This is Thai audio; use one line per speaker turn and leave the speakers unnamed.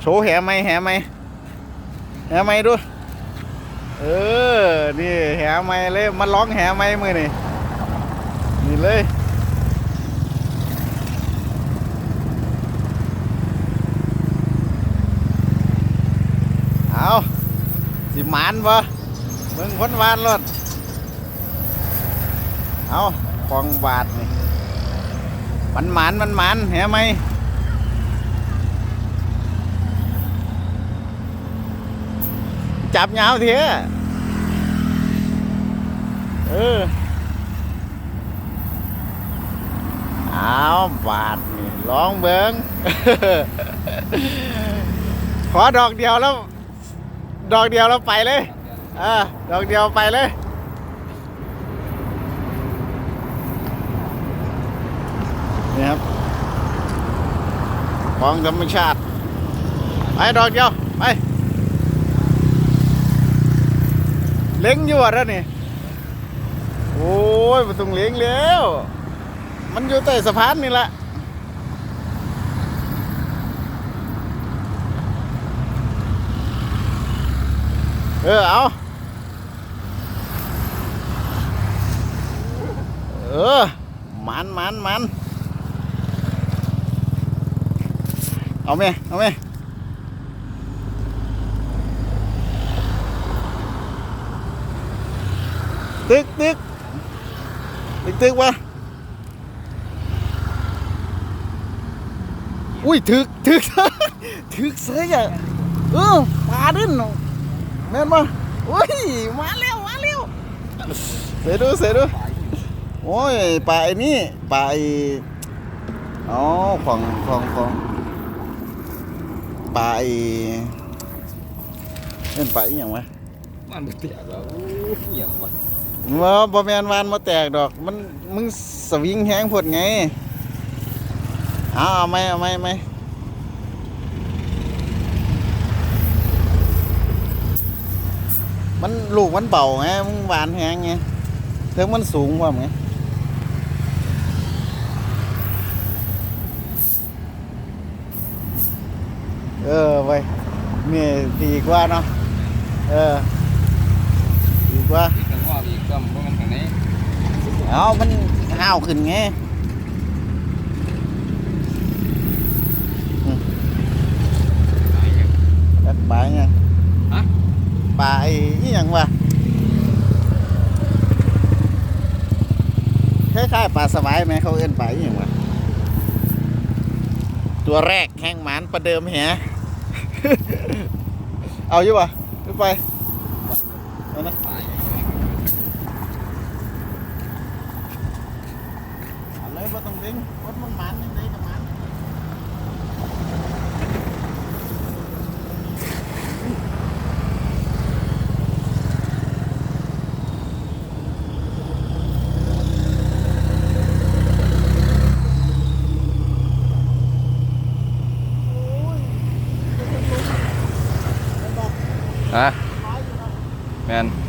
โชว์แหไหมแหไหมแหไหมดู เออ นี่แหไหมเลยมาร้องแหไหมมือนี่นี่เลยเอาสิหมานบ่เบิ่งพ้นวานรถเอาฟองบาทนี่มันหมานมันหมานแหไหม จับยาวเถอะเออเอาบาทนี่ลองเบิงขอดอกเดียวแล้ว ดอกเดียวแล้วไปเลยอ่าดอกเดียวไปเลยนี่ครับของธรรมชาติ ไป ดอกเดียว ไป เล้งอยู่อะนี่โอ้ยมาต้องเล้งแล้ว มันอยู่ใต้สะพานนี่แหละเออเอาเออมันมันมันเอาไหมเอาไหม ตึกตึกตึกตึกวะอุ้ยถึกถึกถึกเสยอะเออปลาดิ้นเนาะแม่นปะอุ้ยมาเร็วมาเร็วเสียดูเสียดูโอ้ยปลาไอ้นี่ปลาไอ้อ๋อของของของปลาไอ้เป็นปลาอีหยังวะ
มันบ่เตียแล้วอยเหี้ยว่ะ
ว่าบ่แมนวานมาแตกดอก มันมึงสวิงแห้งพดไงเอาเอาไหมเอาไหมไหมมันลูกมันเบาไงมึงหวานแห้งไงเทิงมันสูงกว่าไงเออไว้ยนี่ดีกว่าเนาะเออดีกว่า
อีกกันว่าอีกก็บ่มันทางนี้
เอามันห้าวขึ้นไงอืมจักปลาไง
ฮะ
ปลาไอ้นี่ยังวะคล้ายๆปลาสวายไหมเขาเอื้นปลาอหย่างวะตัวแรกแข่งหมานประเดิมแหเอาอยู่ปะไปไปเอานะ
ตาย
เอา เลยบ่ต้องดึงร